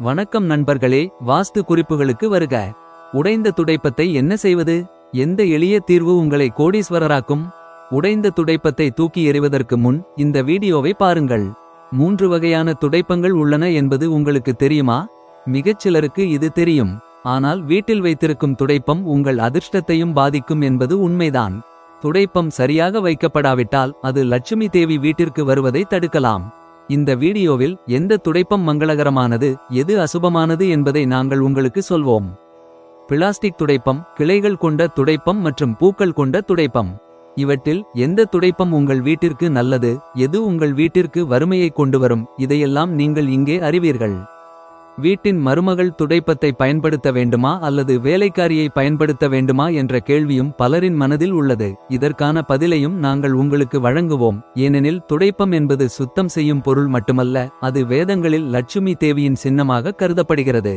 வணக்கம் நண்பர்களே வாஸ்து குறிப்புகளுக்கு வருக. உடைந்த துடைப்பத்தை என்ன செய்வது? எந்த எளிய தீர்வு உங்களை கோடீஸ்வரராக்கும்? உடைந்த துடைப்பத்தை தூக்கி எறிவதற்கு முன் இந்த வீடியோவை பாருங்கள். மூன்று வகையான துடைப்பங்கள் உள்ளன என்பது உங்களுக்கு தெரியுமா? மிகச் சிலருக்கு இது தெரியும். ஆனால் வீட்டில் வைத்திருக்கும் துடைப்பம் உங்கள் அதிர்ஷ்டத்தையும் பாதிக்கும் என்பது உண்மைதான். துடைப்பம் சரியாக வைக்கப்படாவிட்டால் அது லட்சுமி தேவி வீட்டிற்கு வருவதை தடுக்கலாம். இந்த வீடியோவில் எந்த துடைப்பம் மங்களகரமானது எது அசுபமானது என்பதை நாங்கள் உங்களுக்கு சொல்வோம். பிளாஸ்டிக் துடைப்பம் கிளைகள் கொண்ட துடைப்பம் மற்றும் பூக்கள் கொண்ட துடைப்பம். இவற்றில் எந்த துடைப்பம் உங்கள் வீட்டிற்கு நல்லது எது உங்கள் வீட்டிற்கு வறுமையை கொண்டுவரும் இதையெல்லாம் நீங்கள் இங்கே அறிவீர்கள். வீட்டின் மருமகள் துடைப்பத்தை பயன்படுத்த வேண்டுமா அல்லது வேலைக்காரியை பயன்படுத்த வேண்டுமா என்ற கேள்வியும் பலரின் மனதில் உள்ளது. இதற்கான பதிலையும் நாங்கள் உங்களுக்கு வழங்குவோம். ஏனெனில் துடைப்பம் என்பது சுத்தம் செய்யும் பொருள் மட்டுமல்ல அது வேதங்களில் லட்சுமி தேவியின் சின்னமாக கருதப்படுகிறது.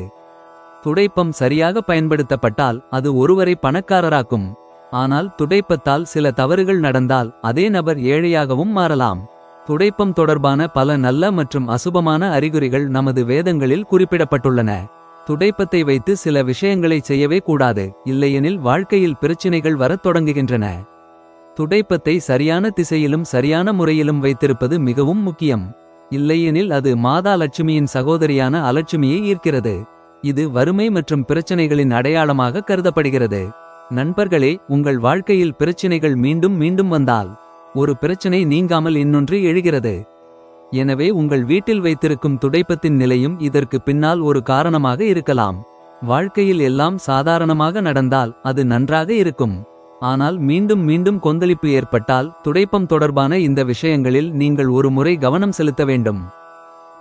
துடைப்பம் சரியாக பயன்படுத்தப்பட்டால் அது ஒருவரை பணக்காரராக்கும். ஆனால் துடைப்பத்தால் சில தவறுகள் நடந்தால் அதே நபர் ஏழையாகவும் மாறலாம். துடைப்பம் தொடர்பான பல நல்ல மற்றும் அசுபமான அறிகுறிகள் நமது வேதங்களில் குறிப்பிடப்பட்டுள்ளன. துடைப்பத்தை வைத்து சில விஷயங்களை செய்யவே கூடாது இல்லையெனில் வாழ்க்கையில் பிரச்சினைகள் வரத் தொடங்குகின்றன. துடைப்பத்தை சரியான திசையிலும் சரியான முறையிலும் வைத்திருப்பது மிகவும் முக்கியம். இல்லையெனில் அது மாதா லட்சுமியின் சகோதரியான அலட்சுமியை ஈர்க்கிறது. இது வறுமை மற்றும் பிரச்சனைகளின் அடையாளமாக கருதப்படுகிறது. நண்பர்களே உங்கள் வாழ்க்கையில் பிரச்சினைகள் மீண்டும் மீண்டும் வந்தால் ஒரு பிரச்சனை நீங்காமல் இன்னொன்று எழுகிறது. எனவே உங்கள் வீட்டில் வைத்திருக்கும் துடைப்பத்தின் நிலையும் இதற்கு பின்னால் ஒரு காரணமாக இருக்கலாம். வாழ்க்கையில் எல்லாம் சாதாரணமாக நடந்தால் அது நன்றாக இருக்கும். ஆனால் மீண்டும் மீண்டும் கொந்தளிப்பு ஏற்பட்டால் துடைப்பம் தொடர்பான இந்த விஷயங்களில் நீங்கள் ஒரு முறை கவனம் செலுத்த வேண்டும்.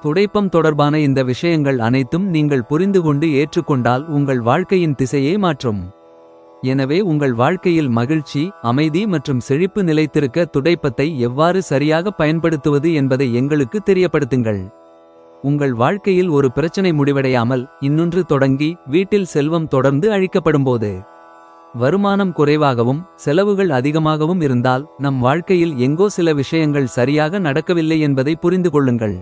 துடைப்பம் தொடர்பான இந்த விஷயங்கள் அனைத்தும் நீங்கள் புரிந்து கொண்டு ஏற்றுக்கொண்டால் உங்கள் வாழ்க்கையின் திசையை மாற்றும். எனவே உங்கள் வாழ்க்கையில் மகிழ்ச்சி அமைதி மற்றும் செழிப்பு நிலைத்திருக்க துடைப்பத்தை எவ்வாறு சரியாக பயன்படுத்துவது என்பதை எங்களுக்கு தெரியப்படுத்துங்கள். உங்கள் வாழ்க்கையில் ஒரு பிரச்சனை முடிவடையாமல் இன்னொன்று தொடங்கி வீட்டில் செல்வம் தொடர்ந்து அழிக்கப்படும்போது வருமானம் குறைவாகவும் செலவுகள் அதிகமாகவும் இருந்தால் நம் வாழ்க்கையில் எங்கோ சில விஷயங்கள் சரியாக நடக்கவில்லை என்பதை புரிந்து கொள்ளுங்கள்.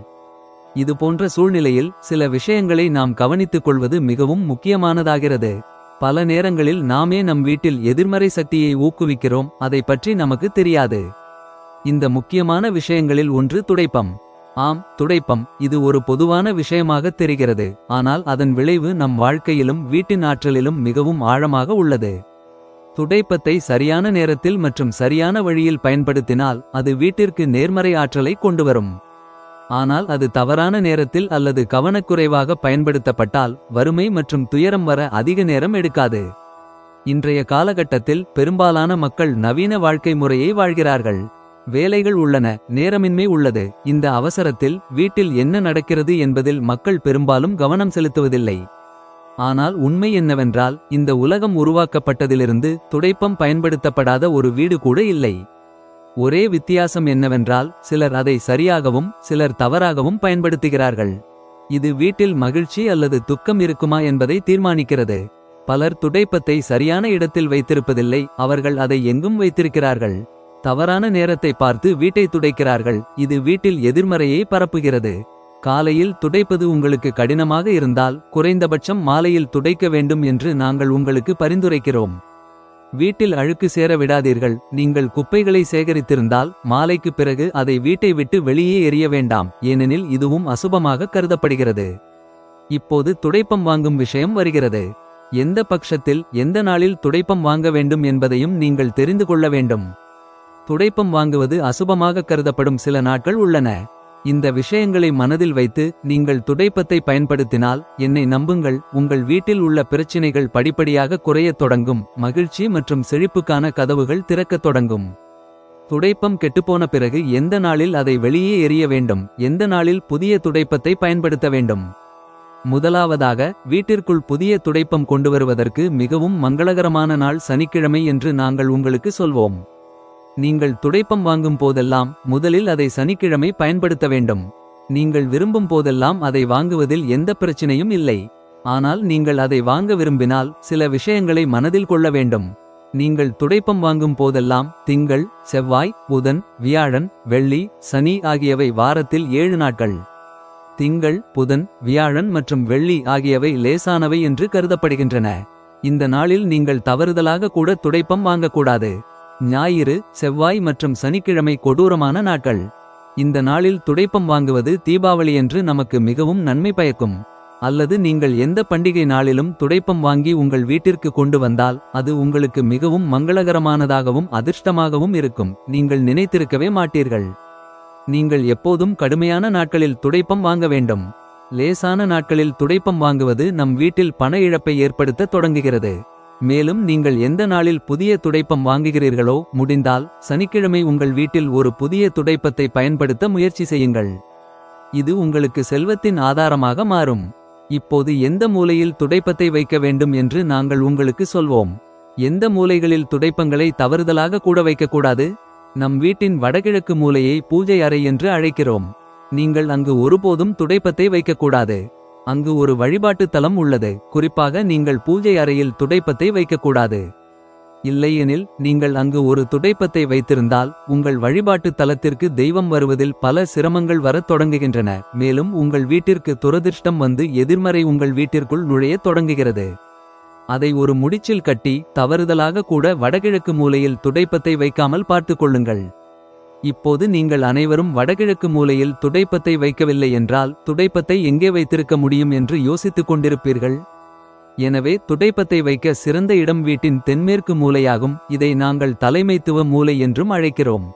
இது போன்ற சூழ்நிலையில் சில விஷயங்களை நாம் கவனித்துக் கொள்வது மிகவும் முக்கியமானதாகிறது. பல நேரங்களில் நாமே நம் வீட்டில் எதிர்மறை சக்தியை ஊக்குவிக்கிறோம் அதை பற்றி நமக்கு தெரியாது. இந்த முக்கியமான விஷயங்களில் ஒன்று துடைப்பம். ஆம் துடைப்பம் இது ஒரு பொதுவான விஷயமாக தெரிகிறது ஆனால் அதன் விளைவு நம் வாழ்க்கையிலும் வீட்டின் ஆற்றலிலும் மிகவும் ஆழமாக உள்ளது. துடைப்பத்தை சரியான நேரத்தில் மற்றும் சரியான வழியில் பயன்படுத்தினால் அது வீட்டிற்கு நேர்மறை ஆற்றலை கொண்டுவரும். ஆனால் அது தவறான நேரத்தில் அல்லது கவனக்குறைவாக பயன்படுத்தப்பட்டால் வறுமை மற்றும் துயரம் வர அதிக நேரம் எடுக்காது. இன்றைய காலகட்டத்தில் பெரும்பாலான மக்கள் நவீன வாழ்க்கை முறையை வாழ்கிறார்கள். வேலைகள் உள்ளன நேரமின்மை உள்ளது. இந்த அவசரத்தில் வீட்டில் என்ன நடக்கிறது என்பதில் மக்கள் பெரும்பாலும் கவனம் செலுத்துவதில்லை. ஆனால் உண்மை என்னவென்றால் இந்த உலகம் உருவாக்கப்பட்டதிலிருந்து துடைப்பம் பயன்படுத்தப்படாத ஒரு வீடு கூட இல்லை. ஒரே வித்தியாசம் என்னவென்றால் சிலர் அதை சரியாகவும் சிலர் தவறாகவும் பயன்படுத்துகிறார்கள். இது வீட்டில் மகிழ்ச்சி அல்லது துக்கம் இருக்குமா என்பதை தீர்மானிக்கிறது. பலர் துடைப்பத்தை சரியான இடத்தில் வைத்திருப்பதில்லை அவர்கள் அதை எங்கும் வைத்திருக்கிறார்கள். தவறான நேரத்தை பார்த்து வீட்டை துடைக்கிறார்கள் இது வீட்டில் எதிர்மறையை பரப்புகிறது. காலையில் துடைப்பது உங்களுக்கு கடினமாக இருந்தால் குறைந்தபட்சம் மாலையில் துடைக்க வேண்டும் என்று நாங்கள் உங்களுக்கு பரிந்துரைக்கிறோம். வீட்டில் அழுக்கு சேர விடாதீர்கள். நீங்கள் குப்பைகளை சேகரித்திருந்தால் மாலைக்கு பிறகு அதை வீட்டை விட்டு வெளியே எரிய வேண்டாம். ஏனெனில் இதுவும் அசுபமாக கருதப்படுகிறது. இப்போது துடைப்பம் வாங்கும் விஷயம் வருகிறது. எந்த பட்சத்தில் எந்த நாளில் துடைப்பம் வாங்க வேண்டும் என்பதையும் நீங்கள் தெரிந்து கொள்ள வேண்டும். துடைப்பம் வாங்குவது அசுபமாக கருதப்படும் சில நாட்கள் உள்ளன. இந்த விஷயங்களை மனதில் வைத்து நீங்கள் துடைப்பத்தை பயன்படுத்தினால் என்னை நம்புங்கள். உங்கள் வீட்டில் உள்ள பிரச்சினைகள் படிப்படியாக குறையத் தொடங்கும். மகிழ்ச்சி மற்றும் செழிப்புக்கான கதவுகள் திறக்கத் தொடங்கும். துடைப்பம் கெட்டுப்போன பிறகு எந்த நாளில் அதை வெளியே எறிய வேண்டும்? எந்த நாளில் புதிய துடைப்பத்தை பயன்படுத்த வேண்டும்? முதலாவதாக வீட்டிற்குள் புதிய துடைப்பம் கொண்டு வருவதற்கு மிகவும் மங்களகரமான நாள் சனிக்கிழமை என்று நாங்கள் உங்களுக்கு சொல்வோம். நீங்கள் துடைப்பம் வாங்கும் போதெல்லாம் முதலில் அதை சனிக்கிழமை பயன்படுத்த வேண்டும். நீங்கள் விரும்பும் போதெல்லாம் அதை வாங்குவதில் எந்த பிரச்சனையும் இல்லை. ஆனால் நீங்கள் அதை வாங்க விரும்பினால் சில விஷயங்களை மனதில் கொள்ள வேண்டும். நீங்கள் துடைப்பம் வாங்கும் போதெல்லாம் திங்கள் செவ்வாய் புதன் வியாழன் வெள்ளி சனி ஆகியவை வாரத்தில் ஏழு நாட்கள். திங்கள் புதன் வியாழன் மற்றும் வெள்ளி ஆகியவை லேசானவை என்று கருதப்படுகின்றன. இந்த நாளில் நீங்கள் தவறுதலாக கூட துடைப்பம் வாங்கக்கூடாது. ஞாயிறு செவ்வாய் மற்றும் சனிக்கிழமை கொடூரமான நாட்கள். இந்த நாளில் துடைப்பம் வாங்குவது தீபாவளியன்று நமக்கு மிகவும் நன்மை பயக்கும். அல்லது நீங்கள் எந்த பண்டிகை நாளிலும் துடைப்பம் வாங்கி உங்கள் வீட்டிற்கு கொண்டு வந்தால் அது உங்களுக்கு மிகவும் மங்களகரமானதாகவும் அதிர்ஷ்டமாகவும் இருக்கும். நீங்கள் நினைத்திருக்கவே மாட்டீர்கள். நீங்கள் எப்போதும் கடுமையான நாட்களில் துடைப்பம் வாங்க வேண்டும். லேசான நாட்களில் துடைப்பம் வாங்குவது நம் வீட்டில் பண இழப்பை ஏற்படுத்த தொடங்குகிறது. மேலும் நீங்கள் எந்த நாளில் புதிய துடைப்பம் வாங்குகிறீர்களோ முடிந்தால் சனிக்கிழமை உங்கள் வீட்டில் ஒரு புதிய துடைப்பத்தை பயன்படுத்த முயற்சி செய்யுங்கள். இது உங்களுக்கு செல்வத்தின் ஆதாரமாக மாறும். இப்போது எந்த மூலையில் துடைப்பத்தை வைக்க வேண்டும் என்று நாங்கள் உங்களுக்கு சொல்வோம். எந்த மூலைகளில் துடைப்பங்களை தவறுதலாக கூட வைக்கக்கூடாது. நம் வீட்டின் வடகிழக்கு மூலையை பூஜை அறை என்று அழைக்கிறோம். நீங்கள் அங்கு ஒருபோதும் துடைப்பத்தை வைக்கக்கூடாது. அங்கு ஒரு வழிபாட்டுத் தலம் உள்ளது. குறிப்பாக நீங்கள் பூஜை அறையில் துடைப்பத்தை வைக்கக்கூடாது. இல்லையெனில் நீங்கள் அங்கு ஒரு துடைப்பத்தை வைத்திருந்தால் உங்கள் வழிபாட்டுத் தலத்திற்கு தெய்வம் வருவதில் பல சிரமங்கள் வரத் தொடங்குகின்றன. மேலும் உங்கள் வீட்டிற்கு துரதிர்ஷ்டம் வந்து எதிர்மறை உங்கள் வீட்டிற்குள் நுழையத் தொடங்குகிறது. அதை ஒரு முடிச்சில் கட்டி தவறுதலாக கூட வடகிழக்கு மூலையில் துடைப்பத்தை வைக்காமல் பார்த்துக் கொள்ளுங்கள். இப்போது நீங்கள் அனைவரும் வடகிழக்கு மூலையில் துடைப்பத்தை வைக்கவில்லை என்றால் துடைப்பத்தை எங்கே வைத்திருக்க முடியும் என்று யோசித்துக் கொண்டிருப்பீர்கள். எனவே துடைப்பத்தை வைக்க சிறந்த இடம் வீட்டின் தென்மேற்கு மூலையாகும் இதை நாங்கள் தலைமைத்துவ மூலை என்றும் அழைக்கிறோம்.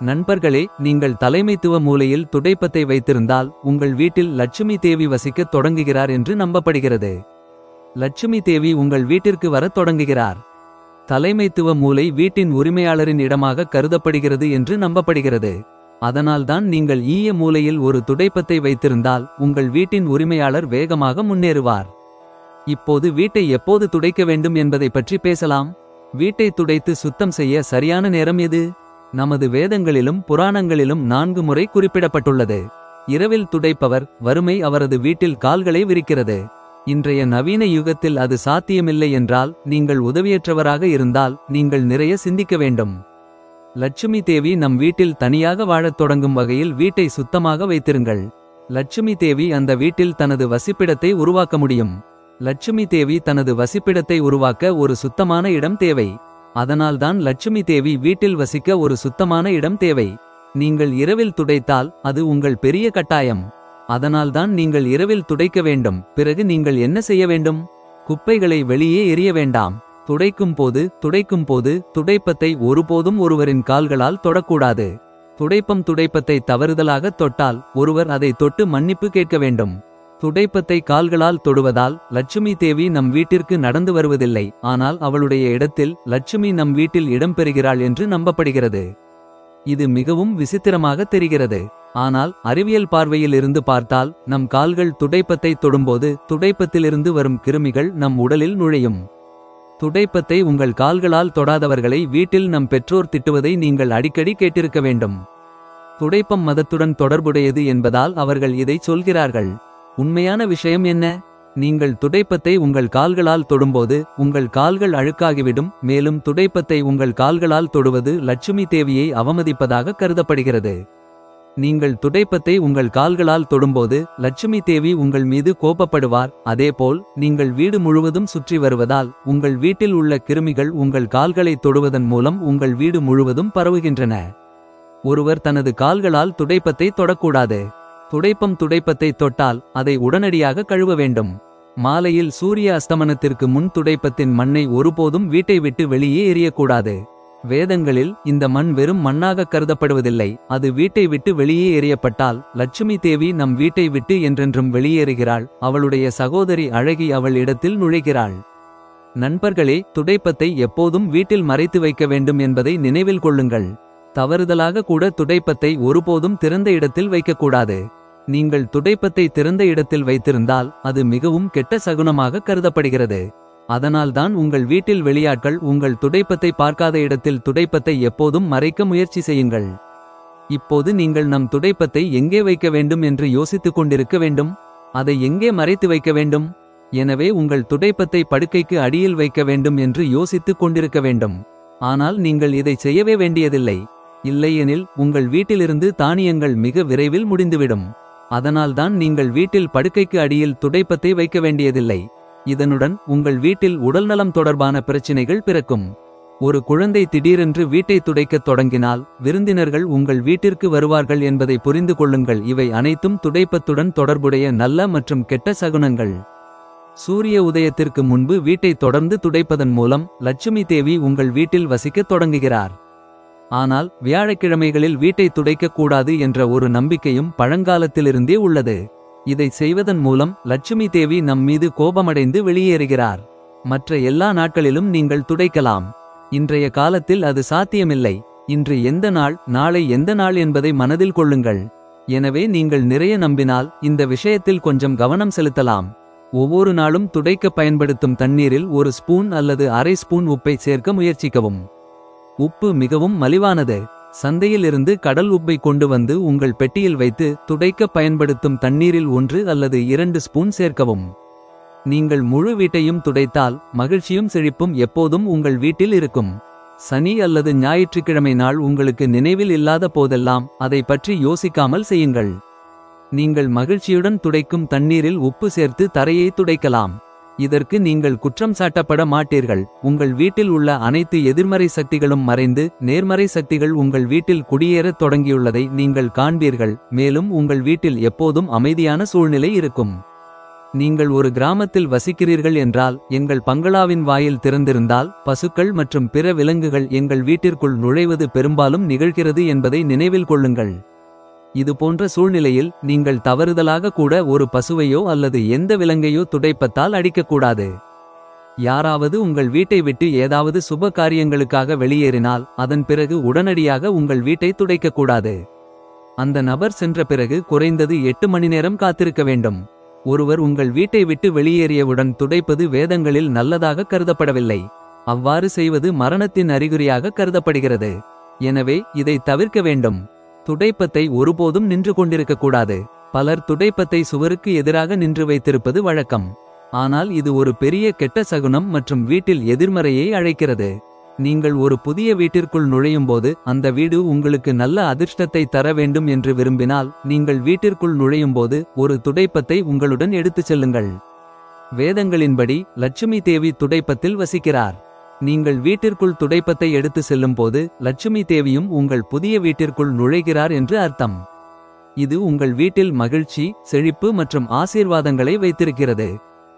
நண்பர்களே நீங்கள் தலைமைத்துவ மூலையில் துடைப்பத்தை வைத்திருந்தால் உங்கள் வீட்டில் லட்சுமி தேவி வசிக்கத் தொடங்குகிறார் என்று நம்பப்படுகிறது. லட்சுமி தேவி உங்கள் வீட்டிற்கு வரத் தொடங்குகிறார். தலைமைத்துவ மூலை வீட்டின் உரிமையாளரின் இடமாக கருதப்படுகிறது என்று நம்பப்படுகிறது. அதனால்தான் நீங்கள் ஈய மூலையில் ஒரு துடைப்பத்தை வைத்திருந்தால் உங்கள் வீட்டின் உரிமையாளர் வேகமாக முன்னேறுவார். இப்போது வீட்டை எப்போது துடைக்க வேண்டும் என்பதை பற்றி பேசலாம். வீட்டை துடைத்து சுத்தம் செய்ய சரியான நேரம் எது? நமது வேதங்களிலும் புராணங்களிலும் நான்கு முறை குறிப்பிடப்பட்டுள்ளது. இரவில் துடைப்பவர் வறுமை அவரது வீட்டில் கால்களை விரிக்கிறது. இன்றைய நவீன யுகத்தில் அது சாத்தியமில்லை என்றால் நீங்கள் உதவியற்றவராக இருந்தால் நீங்கள் நிறைய சிந்திக்க வேண்டும். லட்சுமி தேவி நம் வீட்டில் தனியாக வாழத் தொடங்கும் வகையில் வீட்டை சுத்தமாக வைத்திருங்கள். லட்சுமி தேவி அந்த வீட்டில் தனது வசிப்பிடத்தை உருவாக்க முடியும். லட்சுமி தேவி தனது வசிப்பிடத்தை உருவாக்க ஒரு சுத்தமான இடம் தேவை. அதனால்தான் லட்சுமி தேவி வீட்டில் வசிக்க ஒரு சுத்தமான இடம் தேவை. நீங்கள் இரவில் துடைத்தால் அது உங்கள் பெரிய கட்டாயம். அதனால்தான் நீங்கள் இரவில் துடைக்க வேண்டும். பிறகு நீங்கள் என்ன செய்ய வேண்டும்? குப்பைகளை வெளியே எரிய வேண்டாம். துடைக்கும் போது துடைக்கும் போது துடைப்பத்தை ஒருபோதும் ஒருவரின் கால்களால் தொடக்கூடாது. துடைப்பம் துடைப்பத்தை தவறுதலாக தொட்டால் ஒருவர் அதை தொட்டு மன்னிப்பு கேட்க வேண்டும். துடைப்பத்தை கால்களால் தொடுவதால் லட்சுமி தேவி நம் வீட்டிற்கு நடந்து வருவதில்லை. ஆனால் அவளுடைய இடத்தில் லட்சுமி நம் வீட்டில் இடம்பெறுகிறாள் என்று நம்பப்படுகிறது. இது மிகவும் விசித்திரமாக தெரிகிறது. ஆனால் அறிவியல் பார்வையில் இருந்து பார்த்தால் நம் கால்கள் துடைப்பத்தை தொடும்போது துடைப்பத்திலிருந்து வரும் கிருமிகள் நம் உடலில் நுழையும். துடைப்பத்தை உங்கள் கால்களால் தொடாதவர்களை வீட்டில் நம் பெற்றோர் திட்டுவதை நீங்கள் அடிக்கடி கேட்டிருக்க வேண்டும். துடைப்பம் மதத்துடன் தொடர்புடையது என்பதால் அவர்கள் இதை சொல்கிறார்கள். உண்மையான விஷயம் என்ன? நீங்கள் துடைப்பத்தை உங்கள் கால்களால் தொடும்போது உங்கள் கால்கள் அழுக்காகிவிடும் மேலும் துடைப்பத்தை உங்கள் கால்களால் தொடுவது லட்சுமி தேவியை அவமதிப்பதாக கருதப்படுகிறது. நீங்கள் துடைப்பத்தை உங்கள் கால்களால் தொடும்போது லட்சுமி தேவி உங்கள் மீது கோபப்படுவார். அதேபோல் நீங்கள் வீடு முழுவதும் சுற்றி வருவதால் உங்கள் வீட்டில் உள்ள கிருமிகள் உங்கள் கால்களை தொடுவதன் மூலம் உங்கள் வீடு முழுவதும் பரவுகின்றன. ஒருவர் தனது கால்களால் துடைப்பத்தை தொடக்கூடாது. துடைப்பம் துடைப்பத்தை தொட்டால் அதை உடனடியாக கழுவ வேண்டும். மாலையில் சூரிய அஸ்தமனத்திற்கு முன் துடைப்பத்தின் மண்ணை ஒருபோதும் வீட்டை விட்டு வெளியே எரியக்கூடாது வேதங்களில் இந்த மண் வெறும் மண்ணாக கருதப்படுவதில்லை. அது வீட்டை விட்டு வெளியே எறியப்பட்டால் லட்சுமி தேவி நம் வீட்டை விட்டு என்றென்றும் வெளியேறுகிறாள். அவளுடைய சகோதரி அழகி அவள் இடத்தில் நுழைகிறாள். நண்பர்களே துடைப்பத்தை எப்போதும் வீட்டில் மறைத்து வைக்க வேண்டும் என்பதை நினைவில் கொள்ளுங்கள். தவறுதலாக கூட துடைப்பத்தை ஒருபோதும் திறந்த இடத்தில் வைக்கக்கூடாது நீங்கள் துடைப்பத்தை திறந்த இடத்தில் வைத்திருந்தால் அது மிகவும் கெட்ட சகுனமாக கருதப்படுகிறது. அதனால்தான் உங்கள் வீட்டில் வெளியாட்கள் உங்கள் துடைப்பத்தை பார்க்காத இடத்தில் துடைப்பத்தை எப்போதும் மறைக்க முயற்சி செய்யுங்கள். இப்போது நீங்கள் நம் துடைப்பத்தை எங்கே வைக்க வேண்டும் என்று யோசித்துக் கொண்டிருக்க வேண்டும்? அதை எங்கே மறைத்து வைக்க வேண்டும்? எனவே உங்கள் துடைப்பத்தை படுக்கைக்கு அடியில் வைக்க வேண்டும் என்று யோசித்துக் கொண்டிருக்க வேண்டும். ஆனால் நீங்கள் இதை செய்யவே வேண்டியதில்லை. இல்லையெனில் உங்கள் வீட்டிலிருந்து தானியங்கள் மிக விரைவில் முடிந்துவிடும். அதனால்தான் நீங்கள் வீட்டில் படுக்கைக்கு அடியில் துடைப்பத்தை வைக்க வேண்டியதில்லை. இதனுடன் உங்கள் வீட்டில் உடல்நலம் தொடர்பான பிரச்சினைகள் பிறக்கும். ஒரு குழந்தை திடீரென்று வீட்டை துடைக்கத் தொடங்கினால் விருந்தினர்கள் உங்கள் வீட்டிற்கு வருவார்கள் என்பதை புரிந்து கொள்ளுங்கள். இவை அனைத்தும் துடைப்பத்துடன் தொடர்புடைய நல்ல மற்றும் கெட்ட சகுனங்கள். சூரிய உதயத்திற்கு முன்பு வீட்டை தொடர்ந்து துடைப்பதன் மூலம் லட்சுமி தேவி உங்கள் வீட்டில் வசிக்கத் தொடங்குகிறார். ஆனால் வியாழக்கிழமைகளில் வீட்டை துடைக்கக்கூடாது என்ற ஒரு நம்பிக்கையும் பழங்காலத்திலிருந்தே உள்ளது. இதை செய்வதன் மூலம் லட்சுமி தேவி நம் மீது கோபமடைந்து வெளியேறுகிறார். மற்ற எல்லா நாட்களிலும் நீங்கள் துடைக்கலாம். இன்றைய காலத்தில் அது சாத்தியமில்லை. இன்று எந்த நாள் நாளை எந்த நாள் என்பதை மனதில் கொள்ளுங்கள். எனவே நீங்கள் நிறைய நம்பினால் இந்த விஷயத்தில் கொஞ்சம் கவனம் செலுத்தலாம். ஒவ்வொரு நாளும் துடைக்க பயன்படுத்தும் தண்ணீரில் ஒரு ஸ்பூன் அல்லது அரை ஸ்பூன் உப்பை சேர்க்க முயற்சிக்கவும். உப்பு மிகவும் மலிவானது. சந்தையிலிருந்து கடல் உப்பை கொண்டு வந்து உங்கள் பெட்டியில் வைத்து துடைக்க பயன்படுத்தும் தண்ணீரில் ஒன்று அல்லது இரண்டு ஸ்பூன் சேர்க்கவும். நீங்கள் முழு வீட்டையும் துடைத்தால் மகிழ்ச்சியும் செழிப்பும் எப்போதும் உங்கள் வீட்டில் இருக்கும். சனி அல்லது ஞாயிற்றுக்கிழமை நாள் உங்களுக்கு நினைவில் இல்லாத போதெல்லாம் அதை பற்றி யோசிக்காமல் செய்யுங்கள். நீங்கள் மகிழ்ச்சியுடன் துடைக்கும் தண்ணீரில் உப்பு சேர்த்து தரையை துடைக்கலாம். இதற்கு நீங்கள் குற்றம் சாட்டப்பட மாட்டீர்கள். உங்கள் வீட்டில் உள்ள அனைத்து எதிர்மறை சக்திகளும் மறைந்து நேர்மறை சக்திகள் உங்கள் வீட்டில் குடியேறத் தொடங்கியுள்ளதை நீங்கள் காண்பீர்கள். மேலும் உங்கள் வீட்டில் எப்போதும் அமைதியான சூழ்நிலை இருக்கும். நீங்கள் ஒரு கிராமத்தில் வசிக்கிறீர்கள் என்றால் எங்கள் பங்களாவின் வாயில் திறந்திருந்தால் பசுக்கள் மற்றும் பிற விலங்குகள் எங்கள் வீட்டிற்குள் நுழைவது பெரும்பாலும் நிகழ்கிறது என்பதை நினைவில் கொள்ளுங்கள். இது போன்ற சூழ்நிலையில் நீங்கள் தவறுதலாக கூட ஒரு பசுவையோ அல்லது எந்த விலங்கையோ துடைப்பத்தால் அடிக்கக்கூடாது. யாராவது உங்கள் வீட்டை விட்டு ஏதாவது சுப காரியங்களுக்காக வெளியேறினால் அதன் பிறகு உடனடியாக உங்கள் வீட்டை துடைக்கக்கூடாது. அந்த நபர் சென்ற பிறகு குறைந்தது எட்டு மணி நேரம் காத்திருக்க வேண்டும். ஒருவர் உங்கள் வீட்டை விட்டு வெளியேறியவுடன் துடைப்பது வேதங்களில் நல்லதாக கருதப்படவில்லை. அவ்வாறு செய்வது மரணத்தின் அறிகுறியாக கருதப்படுகிறது. எனவே இதை தவிர்க்க வேண்டும். துடைப்பத்தை ஒருபோதும் நின்று கொண்டிருக்கக்கூடாது பலர் துடைப்பத்தை சுவருக்கு எதிராக நின்று வைத்திருப்பது வழக்கம். ஆனால் இது ஒரு பெரிய கெட்ட சகுனம் மற்றும் வீட்டில் எதிர்மறையை அழைக்கிறது. நீங்கள் ஒரு புதிய வீட்டிற்குள் நுழையும்போது அந்த வீடு உங்களுக்கு நல்ல அதிர்ஷ்டத்தை தர வேண்டும் என்று விரும்பினால் நீங்கள் வீட்டிற்குள் நுழையும்போது ஒரு துடைப்பத்தை உங்களுடன் எடுத்துச் செல்லுங்கள். வேதங்களின்படி லட்சுமி தேவி துடைப்பத்தில் வசிக்கிறார். நீங்கள் வீட்டிற்குள் துடைப்பத்தை எடுத்து செல்லும்போது லட்சுமி தேவியும் உங்கள் புதிய வீட்டிற்குள் நுழைகிறார் என்று அர்த்தம். இது உங்கள் வீட்டில் மகிழ்ச்சி செழிப்பு மற்றும் ஆசீர்வாதங்களை வைத்திருக்கிறது.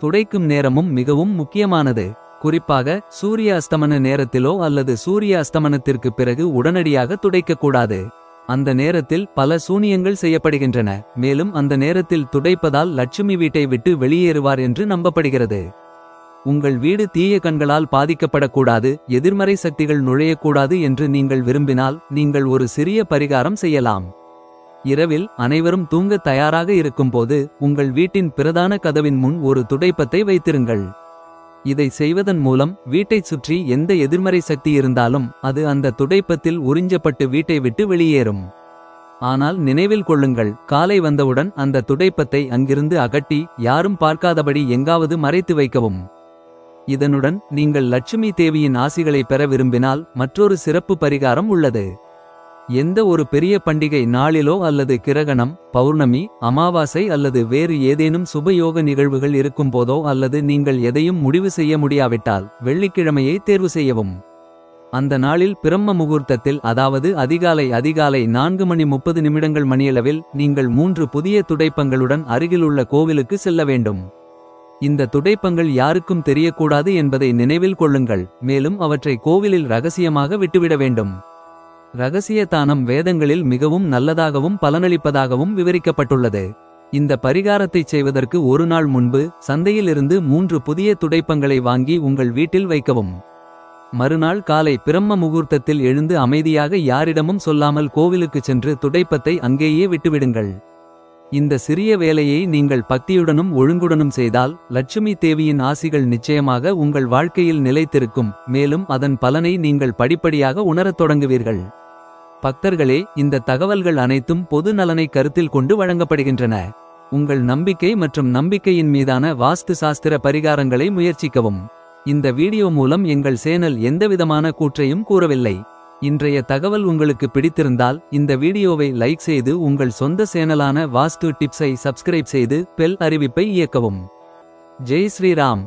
துடைக்கும் நேரமும் மிகவும் முக்கியமானது. குறிப்பாக சூரிய அஸ்தமன நேரத்திலோ அல்லது சூரிய அஸ்தமனத்திற்கு பிறகு உடனடியாக துடைக்கக்கூடாது. அந்த நேரத்தில் பல சூனியங்கள் செய்யப்படுகின்றன. மேலும் அந்த நேரத்தில் துடைப்பதால் லட்சுமி வீட்டை விட்டு வெளியேறுவார் என்று நம்பப்படுகிறது. உங்கள் வீடு தீய கண்களால் பாதிக்கப்படக்கூடாது எதிர்மறை சக்திகள் நுழையக்கூடாது என்று நீங்கள் விரும்பினால் நீங்கள் ஒரு சிறிய பரிகாரம் செய்யலாம். இரவில் அனைவரும் தூங்க தயாராக இருக்கும்போது உங்கள் வீட்டின் பிரதான கதவின் முன் ஒரு துடைப்பத்தை வைத்திருங்கள். இதை செய்வதன் மூலம் வீட்டைச் சுற்றி எந்த எதிர்மறை சக்தி இருந்தாலும் அது அந்த துடைப்பத்தில் உறிஞ்சப்பட்டு வீட்டை விட்டு வெளியேறும். ஆனால் நினைவில் கொள்ளுங்கள் காலை வந்தவுடன் அந்த துடைப்பத்தை அங்கிருந்து அகட்டி யாரும் பார்க்காதபடி எங்காவது மறைத்து வைக்கவும். இதனுடன் நீங்கள் லட்சுமி தேவியின் ஆசிகளை பெற விரும்பினால் மற்றொரு சிறப்பு பரிகாரம் உள்ளது. எந்த ஒரு பெரிய பண்டிகை நாளிலோ அல்லது கிரகணம் பௌர்ணமி அமாவாசை அல்லது வேறு ஏதேனும் சுபயோக நிகழ்வுகள் இருக்கும்போதோ அல்லது நீங்கள் எதையும் முடிவு செய்ய முடியாவிட்டால் வெள்ளிக்கிழமையை தேர்வு செய்யவும். அந்த நாளில் பிரம்ம முகூர்த்தத்தில் அதாவது அதிகாலை அதிகாலை நான்கு மணி முப்பது நிமிடங்கள் மணியளவில் நீங்கள் மூன்று புதிய துடைப்பங்களுடன் அருகிலுள்ள கோவிலுக்கு செல்ல வேண்டும். இந்த துடைப்பங்கள் யாருக்கும் தெரியக்கூடாது என்பதை நினைவில் கொள்ளுங்கள் மேலும் அவற்றை கோவிலில் ரகசியமாக விட்டுவிட வேண்டும். ரகசிய தானம் வேதங்களில் மிகவும் நல்லதாகவும் பலனளிப்பதாகவும் விவரிக்கப்பட்டுள்ளது. இந்த பரிகாரத்தைச் செய்வதற்கு ஒரு நாள் முன்பு சந்தையிலிருந்து மூன்று புதிய துடைப்பங்களை வாங்கி உங்கள் வீட்டில் வைக்கவும். மறுநாள் காலை பிரம்ம முகூர்த்தத்தில் எழுந்து அமைதியாக யாரிடமும் சொல்லாமல் கோவிலுக்குச் சென்று துடைப்பத்தை அங்கேயே விட்டுவிடுங்கள். இந்த சிறிய வேலையை நீங்கள் பக்தியுடனும் ஒழுங்குடனும் செய்தால் லட்சுமி தேவியின் ஆசிகள் நிச்சயமாக உங்கள் வாழ்க்கையில் நிலைத்திருக்கும். மேலும் அதன் பலனை நீங்கள் படிப்படியாக உணரத் தொடங்குவீர்கள். பக்தர்களே இந்த தகவல்கள் அனைத்தும் பொது நலனை கருத்தில் கொண்டு வழங்கப்படுகின்றன. உங்கள் நம்பிக்கை மற்றும் நம்பிக்கையின் மீதான வாஸ்து சாஸ்திர பரிகாரங்களை முயற்சிக்கவும். இந்த வீடியோ மூலம் எங்கள் சேனல் எந்தவிதமான கூற்றையும் கூறவில்லை. இன்றைய தகவல் உங்களுக்கு பிடித்திருந்தால் இந்த வீடியோவை லைக் செய்து உங்கள் சொந்த சேனலான வாஸ்து டிப்ஸை சப்ஸ்கிரைப் செய்து பெல் அறிவிப்பை இயக்கவும். ஜெய் ஸ்ரீராம்.